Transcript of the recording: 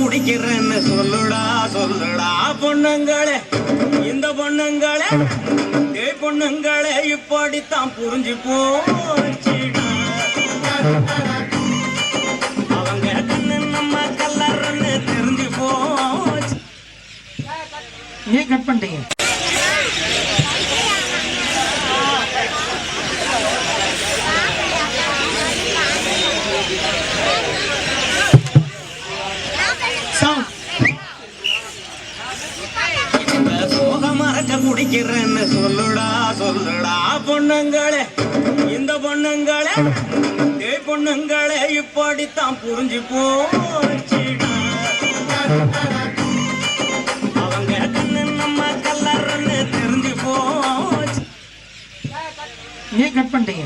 குடிக்கிறேன்னு சொல்லுடா சொல்லுடா பொண்ணுங்களே. இந்த பொண்ணுங்களே ஏ பொண்ணுங்களே இப்படித்தான் புரிஞ்சு போச்சுடா. அவங்க கண்ணு நம்ம கல்லறன்னு தெரிஞ்சு போச்சு. ஏன் கட் பண்ணிட்டீங்க? சோக மறக்க குடிக்கிறேன்னு சொல்லுடா சொல்லுடா பொண்ணுங்களே. இந்த பொண்ணுங்களே ஏ பொண்ணுங்களே இப்படித்தான் புரிஞ்சு போச்சுடா. அவங்க கண்ணு நம்ம கல்லறன்னு தெரிஞ்சு போச்சு. ஏன் கட் பண்ணிட்டீங்க?